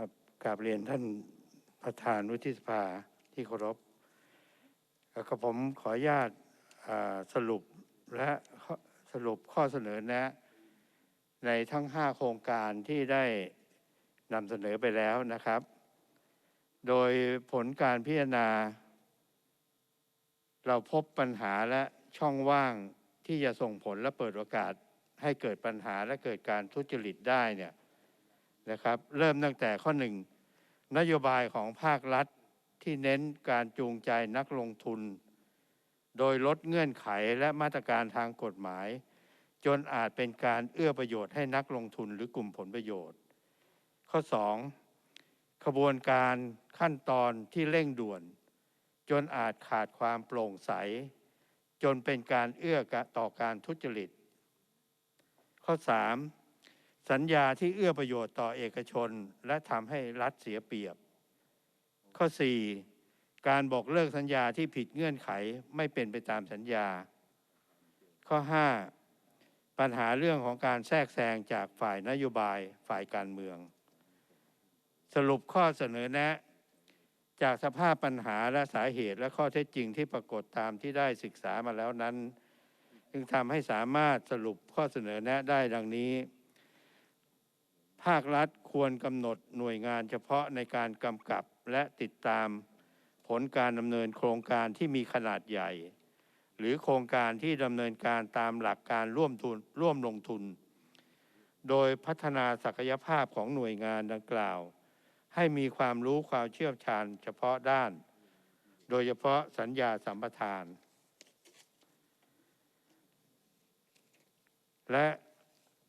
ครับกราบเรียนท่านประธานวุฒิสภาที่เคารพแล้วก็ผมขออนุญาตสรุปและสรุปข้อเสนอแนะ ในทั้ง 5 โครงการที่ได้นำเสนอไปแล้วนะครับ โดยผลการพิจารณา เราพบปัญหาและช่องว่างที่จะส่งผลและเปิดโอกาสให้เกิดปัญหาและเกิดการทุจริตได้เนี่ย นะครับ เริ่มตั้งแต่ข้อหนึ่งนโยบายของภาครัฐที่เน้นการจูงใจนักลงทุน โดยลดเงื่อนไขและมาตรการทางกฎหมาย จนอาจเป็นการเอื้อประโยชน์ให้นักลงทุนหรือกลุ่มผลประโยชน์ ข้อ 2. ขบวนการขั้นตอนที่เร่งด่วน จนอาจขาดความโปร่งใส จนเป็นการเอื้อต่อการทุจริต ข้อ 3. สัญญาที่เอื้อประโยชน์ต่อเอกชน และทำให้รัฐเสียเปรียบ ข้อ 4. การบอกเลิกสัญญาที่ผิดเงื่อนไขไม่เป็นไปตามสัญญา ข้อ 5. ปัญหาเรื่องของการแทรกแซงจากฝ่ายนโยบายฝ่ายการเมือง สรุปข้อเสนอแนะ จากสภาพปัญหาและสาเหตุและข้อเท็จจริงที่ปรากฏตามที่ได้ศึกษามาแล้วนั้น จึงทำให้สามารถสรุปข้อเสนอแนะได้ดังนี้ ภาครัฐควรกำหนดหน่วยงานเฉพาะในการกำกับและติดตามผลการดำเนินโครงการที่มีขนาดใหญ่ หรือโครงการที่ดำเนินการตามหลักการร่วมทุนร่วมลงทุน โดยพัฒนาศักยภาพของหน่วยงานดังกล่าว ให้มีความรู้ความเชี่ยวชาญเฉพาะด้าน โดยเฉพาะสัญญาสัมปทาน และ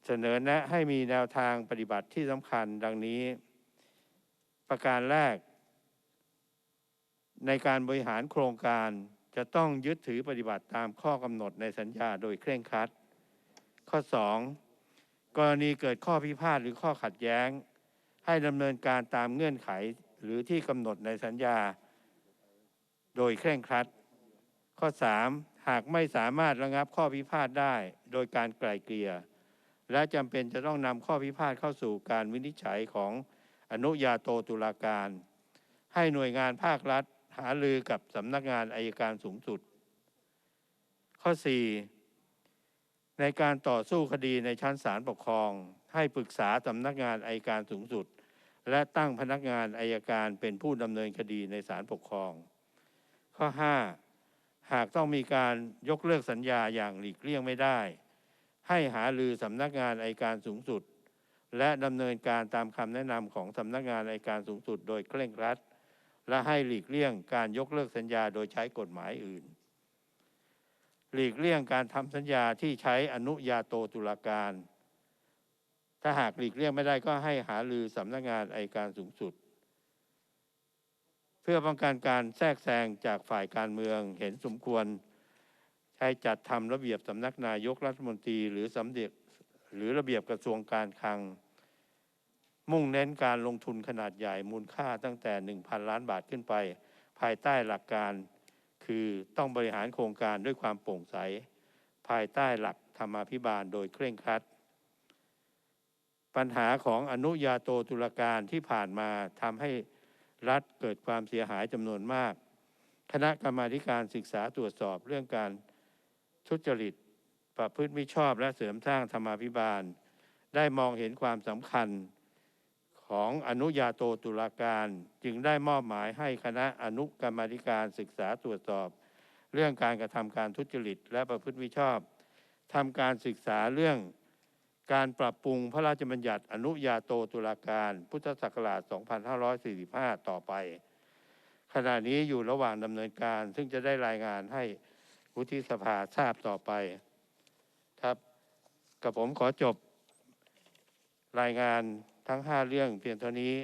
เสนอแนะให้มีแนวทางปฏิบัติที่สำคัญดังนี้ ประการแรก ในการบริหารโครงการจะต้องยึดถือปฏิบัติตามข้อกำหนดในสัญญาโดยเคร่งครัด ข้อ 2 กรณีเกิดข้อพิพาทหรือข้อขัดแย้ง ให้ดำเนินการตามเงื่อนไขหรือที่กำหนดในสัญญา โดยเคร่งครัด ข้อ 3 หากไม่สามารถระงับข้อพิพาทได้โดยการไกล่เกลี่ย และจำเป็นจะต้องนำข้อพิพาทเข้าสู่การวินิจฉัยของอนุญาโตตุลาการ ให้หน่วยงานภาครัฐหารือกับสำนักงานอายการสูงสุด ข้อ 4 ในการต่อสู้คดีในชั้นศาลปกครอง ให้ปรึกษาสำนักงานอายการสูงสุด และตั้งพนักงานอายการเป็นผู้ดำเนินคดีในศาลปกครอง ข้อ 5 หากต้องมีการยกเลิกสัญญาอย่างหลีกเลี่ยงไม่ได้ ให้หารือสำนักงานอายการสูงสุด และดำเนินการตามคำแนะนำของสำนักงานอายการสูงสุด โดยเคร่งครัด และให้หลีกเลี่ยงการยกเลิกสัญญาโดยใช้กฎหมายอื่น หลีกเลี่ยงการทำสัญญาที่ใช้อนุญาโตตุลาการ ถ้าหากหลีกเลี่ยงไม่ได้ก็ให้หารือสำนักงานอายการสูงสุด เพื่อป้องกันการแทรกแซงจากฝ่ายการเมืองเห็นสมควร ใช้จัดทำระเบียบสำนักนายกรัฐมนตรีหรือสำเด็จหรือระเบียบกระทรวงการคลัง มุ่งเน้นการลงทุนขนาดใหญ่มูลค่าตั้งแต่ 1,000 ล้านบาทขึ้นไป ภายใต้หลักการ คือต้องบริหารโครงการด้วยความโปร่งใส ภายใต้หลักธรรมาภิบาลโดยเคร่งครัด ปัญหาของอนุญาโตตุลาการที่ผ่านมาทำให้รัฐเกิดความเสียหายจำนวนมาก คณะกรรมาการศึกษาตรวจสอบเรื่องการ ทุจริต ประพฤติมิชอบและเสริมสร้างธรรมาภิบาล ได้มองเห็นความสำคัญของอนุญาโตตุลาการจึงได้มอบหมายให้คณะอนุกรรมธิการศึกษาตรวจสอบ เรื่องการกระทำการทุจริต และประพฤติมิชอบทำการศึกษาเรื่องการปรับปรุงพระราชบัญญัติอนุญาโตตุลาการ พุทธศักราช 2545 ต่อไป ขณะนี้อยู่ระหว่างดำเนินการซึ่งจะได้รายงานให้ วุฒิสภาทราบต่อไปครับกับผมขอจบรายงานทั้ง 5 เรื่องเพียงเท่านี้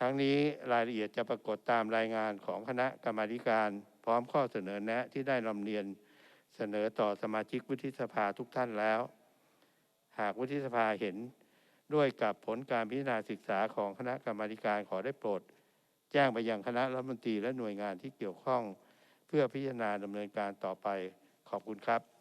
ทั้งนี้รายละเอียดจะปรากฏตามรายงานของคณะกรรมาการ พร้อมข้อเสนอแนะที่ได้นำเรียนเสนอต่อสมาชิกวุฒิสภาทุกท่านแล้ว หากวุฒิสภาเห็นด้วยกับผลการพิจารณาศึกษาของคณะกรรมาการขอได้โปรด แจ้งไปยังคณะรัฐมนตรีและหน่วยงานที่เกี่ยวข้อง พื่อพิจารณาดำเนินการต่อไปขอบคุณครับ